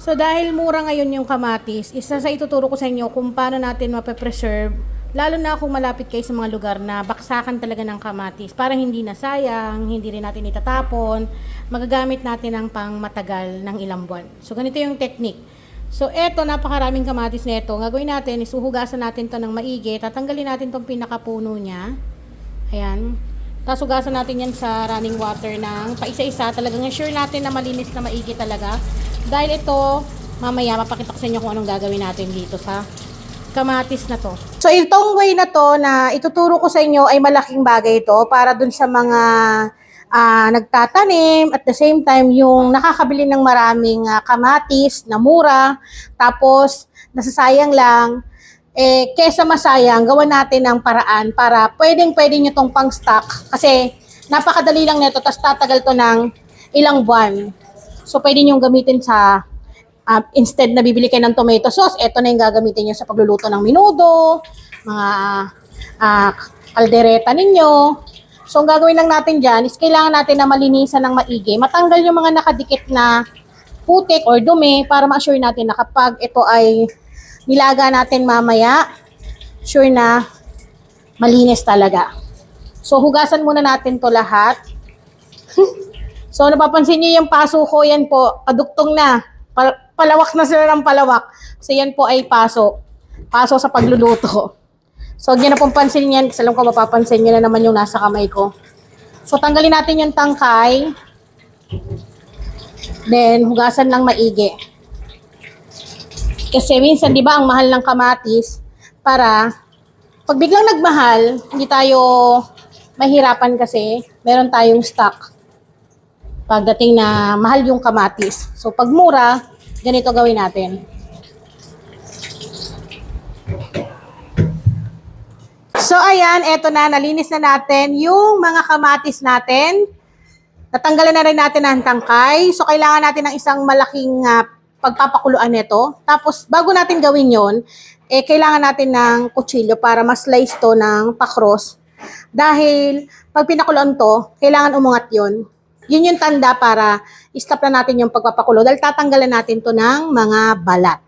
So dahil mura ngayon yung kamatis, isa sa ituturo ko sa inyo kung paano natin mape-preserve lalo na kung malapit kayo sa mga lugar na baksakan talaga ng kamatis para hindi nasayang, hindi rin natin itatapon, magagamit natin ng pang matagal ng ilang buwan. So ganito yung technique. So eto, napakaraming kamatis nito. Gagawin natin, isuhugasan natin to ng maigi, tatanggalin natin tong pinakapuno niya. Ayan. Tapos hugasan natin yan sa running water ng paisa-isa. Talagang sure natin na malinis na maigi talaga. Dahil ito, mamaya mapakita ko sa inyo kung anong gagawin natin dito sa kamatis na to. So itong way na to na ituturo ko sa inyo ay malaking bagay ito para dun sa mga ah, nagtatanim. At the same time yung nakakabili ng maraming ah, kamatis na mura tapos nasasayang lang eh kesa masayang gawan natin ng paraan para pwedeng pwede nyo tong pang stock kasi napakadali lang nito tapos tatagal to ng ilang buwan so pwede nyo gamitin sa ah, instead na bibili kayo ng tomato sauce, eto na yung gagamitin nyo sa pagluluto ng minudo, mga ah, kaldereta ninyo. So, ang gagawin lang natin dyan is kailangan natin na malinisan ng maigi. Matanggal yung mga nakadikit na putik or dumi para ma-assure natin na kapag ito ay nilaga natin mamaya, sure na malinis talaga. So, hugasan muna natin to lahat. so, napapansin nyo yung paso ko, yan po, kaduktong na. Pal- palawak na sila ng palawak. So, yan po ay paso. Paso sa pagluluto. So, huwag nyo na pong pansinin yan kasi alam ko mapapansin nyo na naman yung nasa kamay ko. So, tanggalin natin yung tangkay. Then, hugasan lang maigi. Kasi minsan, di ba, ang mahal ng kamatis para pag biglang nagmahal, hindi tayo mahirapan kasi meron tayong stock pagdating na mahal yung kamatis. So, pag mura, ganito gawin natin. So, ayan, eto na, nalinis na natin yung mga kamatis natin. Natanggalan na rin natin ang tangkay. So, kailangan natin ng isang malaking ah, pagpapakuluan nito. Tapos, bago natin gawin yon eh, kailangan natin ng kutsilyo para ma-slice to ng pakros. Dahil, pag pinakuluan to, kailangan umungat yon yun yung tanda para stop na natin yung pagpapakulo dahil tatanggalan natin to ng mga balat.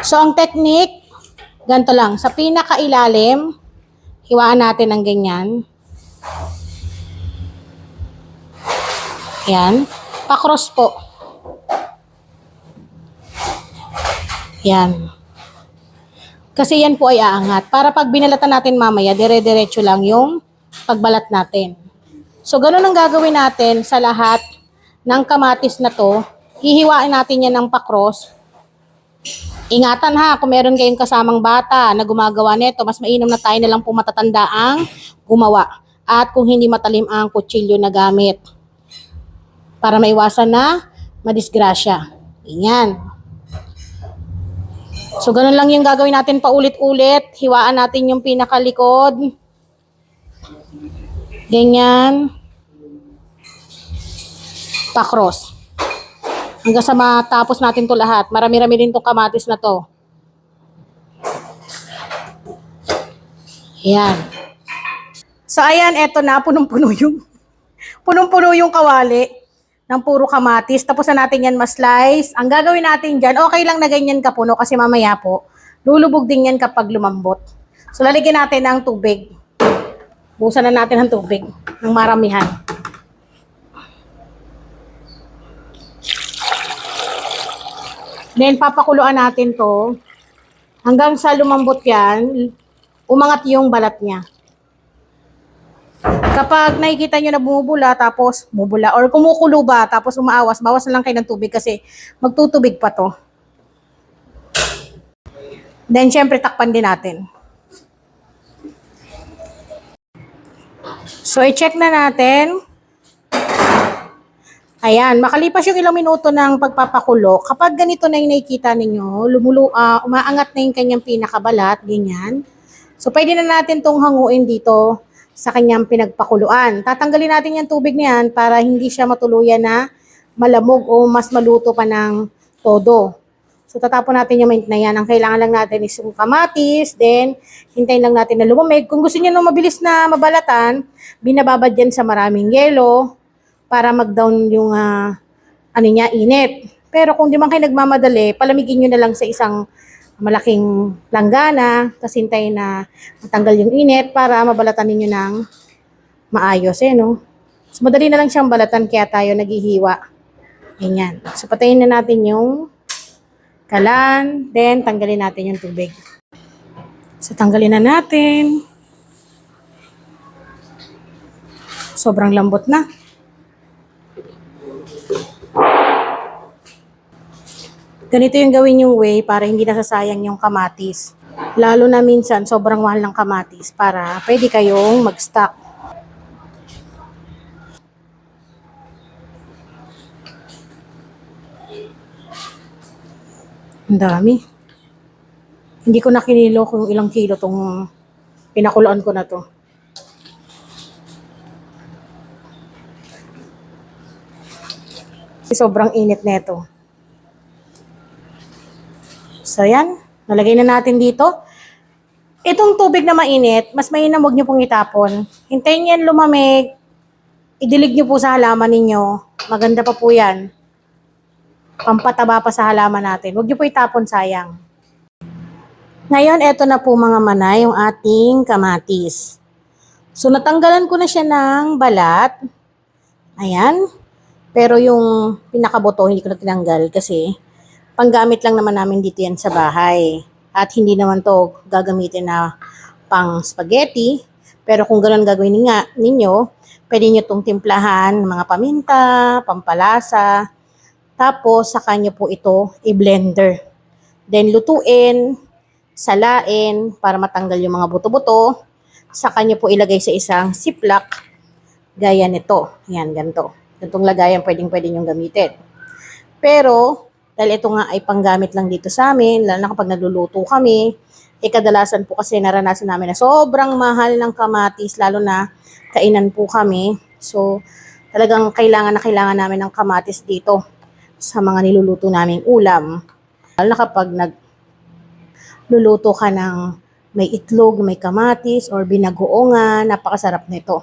So, ang technique, ganito lang. Sa pinakailalim, hiwaan natin ng ganyan. Yan. Pakros po. Yan. Kasi yan po ay aangat. Para pag binalatan natin mamaya, dire-diretso lang yung pagbalat natin. So, ganun ang gagawin natin sa lahat ng kamatis na to. Hihiwain natin yan ng pakros. Ingatan ha, kung meron kayong kasamang bata na gumagawa nito, mas mainam na tayo na lang po matatanda ang gumawa. At kung hindi matalim ang kutsilyo na gamit. Para maiwasan na madisgrasya. Yan. So, ganun lang yung gagawin natin paulit-ulit. Hiwaan natin yung pinakalikod. Ganyan. Pakros. Hanggang sa matapos natin to lahat. Marami-rami din tong kamatis na to. Ayan. So, ayan, eto na. Punong-puno yung punong-puno yung kawali ng puro kamatis. Tapos na natin yan ma-slice. Ang gagawin natin dyan, okay lang na ganyan kapuno kasi mamaya po, lulubog din yan kapag lumambot. So, lalagyan natin ng tubig. Busan na natin ang tubig ng maramihan. Then, papakuluan natin to hanggang sa lumambot yan, umangat yung balat niya. Kapag nakikita nyo na bumubula, tapos bumubula, or kumukulo ba, tapos umaawas, bawas na lang kayo ng tubig kasi magtutubig pa to. Then, syempre, takpan din natin. So, i-check na natin. Ayan, makalipas yung ilang minuto ng pagpapakulo, kapag ganito na yung nakikita ninyo, lumulu, ah, umaangat na yung kanyang pinakabalat, ganyan. So, pwede na natin tong hanguin dito sa kanyang pinagpakuluan. Tatanggalin natin yung tubig niyan para hindi siya matuluyan na malamog o mas maluto pa ng todo. So, tatapon natin yung mint na yan. Ang kailangan lang natin is yung kamatis, then hintayin lang natin na lumamig. Kung gusto niyo na mabilis na mabalatan, binababad yan sa maraming yelo para mag-down yung ah, ano niya, init. Pero kung di man kayo nagmamadali, palamigin nyo na lang sa isang malaking langgana, tapos hintayin na matanggal yung init para mabalatan ninyo ng maayos eh, no? So, madali na lang siyang balatan kaya tayo naghihiwa. Ganyan. So, patayin na natin yung kalan, then tanggalin natin yung tubig. So, tanggalin na natin. Sobrang lambot na. Ganito yung gawin yung way para hindi nasasayang yung kamatis. Lalo na minsan, sobrang mahal ng kamatis para pwede kayong mag-stock. Ang dami. Hindi ko na kinilo kung ilang kilo tong pinakuloan ko na to. Sobrang init nito. So, yan. Nalagay na natin dito. Itong tubig na mainit, mas mainam huwag nyo pong itapon. Hintayin yan lumamig. Idilig nyo po sa halaman ninyo. Maganda pa po yan. Pampataba pa sa halaman natin. Huwag nyo po itapon, sayang. Ngayon, eto na po mga manay, yung ating kamatis. So, natanggalan ko na siya ng balat. Ayan. Pero yung pinakaboto, hindi ko na tinanggal kasi panggamit lang naman namin dito yan sa bahay. At hindi naman to gagamitin na pang spaghetti. Pero kung ganun gagawin nga ninyo, pwede nyo itong timplahan mga paminta, pampalasa. Tapos, saka nyo po ito i-blender. Then, lutuin, salain para matanggal yung mga buto-buto. Saka nyo po ilagay sa isang ziplock gaya nito. Yan, ganito. Ganitong lagayan pwedeng pwede nyong gamitin. Pero, dahil ito nga ay panggamit lang dito sa amin, lalo na kapag nagluluto kami, eh kadalasan po kasi naranasan namin na sobrang mahal ng kamatis, lalo na kainan po kami. So, talagang kailangan na kailangan namin ng kamatis dito sa mga niluluto naming ulam. Lalo na kapag nagluluto ka ng may itlog, may kamatis, or binagoongan, napakasarap nito.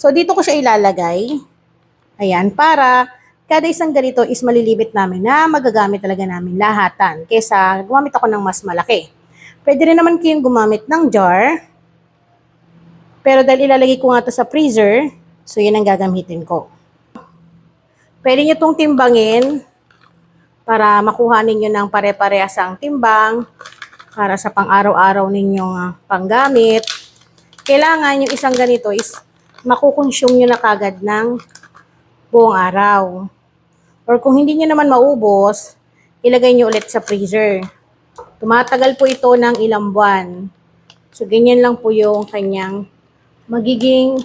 So, dito ko siya ilalagay. Ayan, para kada isang ganito is malilibit namin na magagamit talaga namin lahatan kesa gumamit ako ng mas malaki. Pwede rin naman kayong gumamit ng jar. Pero dahil ilalagay ko nga to sa freezer, so yun ang gagamitin ko. Pwede nyo itong timbangin para makuha ninyo ng pare-parehasang timbang para sa pang-araw-araw ninyong ah, panggamit. Kailangan yung isang ganito is makukonsume nyo na kagad ng buong araw. Or kung hindi nyo naman maubos, ilagay nyo ulit sa freezer. Tumatagal po ito ng ilang buwan. So, ganyan lang po yung kanyang magiging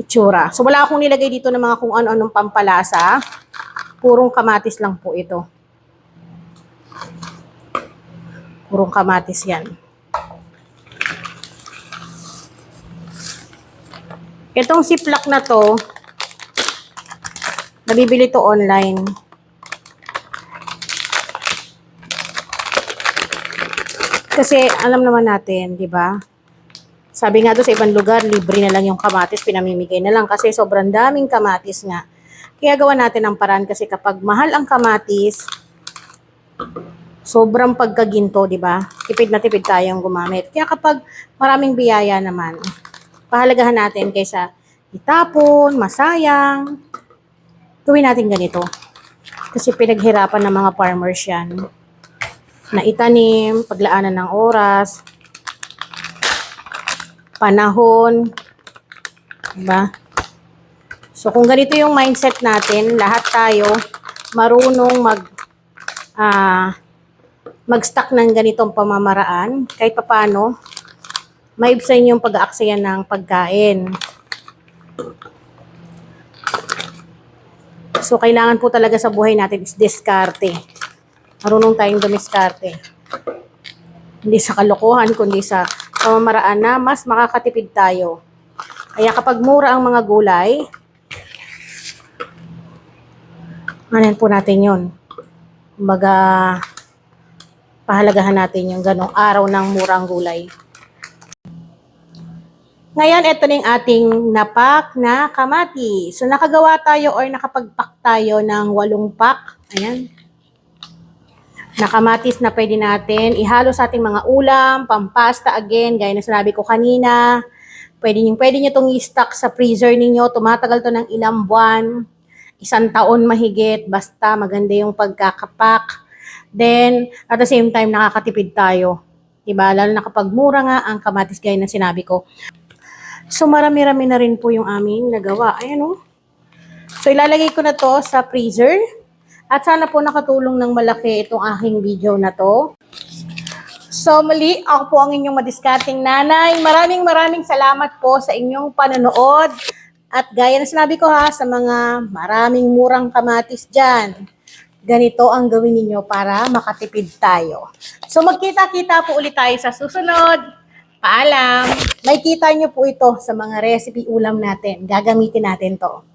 itsura. So, wala akong nilagay dito ng mga kung ano-anong pampalasa. Purong kamatis lang po ito. Purong kamatis yan. Itong ziplock na to, Nabibili to online. Kasi alam naman natin, di ba? Sabi nga doon sa ibang lugar, libre na lang yung kamatis, pinamimigay na lang kasi sobrang daming kamatis nga. Kaya gawa natin ang paraan kasi kapag mahal ang kamatis, sobrang pagkaginto, di ba? Tipid na tipid tayong gumamit. Kaya kapag maraming biyaya naman, pahalagahan natin kaysa itapon, masayang, gawin natin ganito. Kasi pinaghirapan ng mga farmers yan. Na itanim, paglaanan ng oras, panahon, diba? So kung ganito yung mindset natin, lahat tayo marunong mag ah mag-stock ng ganitong pamamaraan, kahit papano, maibsan yung pag-aaksaya ng pagkain. So, kailangan po talaga sa buhay natin is diskarte. Marunong tayong dumiskarte. Hindi sa kalokohan, kundi sa pamamaraan na mas makakatipid tayo. Kaya kapag mura ang mga gulay, anan po natin yon. Kumbaga, pahalagahan natin yung ganong araw ng murang gulay. Ngayon, ito na yung ating napak na kamatis. So, nakagawa tayo or nakapagpak tayo ng walong pak. Ayan. Na kamatis na pwede natin ihalo sa ating mga ulam, pampasta again, gaya na sinabi ko kanina. Pwede nyo, pwede nyo itong i-stock sa freezer ninyo. Tumatagal to ng ilang buwan. Isang taon mahigit. Basta maganda yung pagkakapak. Then, at the same time, nakakatipid tayo. Diba? Lalo na kapag mura nga ang kamatis gaya na sinabi ko. So, marami-rami na rin po yung aming nagawa. Ayan o. So, ilalagay ko na to sa freezer. At sana po nakatulong ng malaki itong aking video na to. So, muli, ako po ang inyong madiskarting nanay. Maraming maraming salamat po sa inyong panonood. At gaya na sinabi ko ha, sa mga maraming murang kamatis dyan, ganito ang gawin ninyo para makatipid tayo. So, magkita-kita po ulit tayo sa susunod. Paalam! May kita nyo po ito sa mga recipe ulam natin. Gagamitin natin to.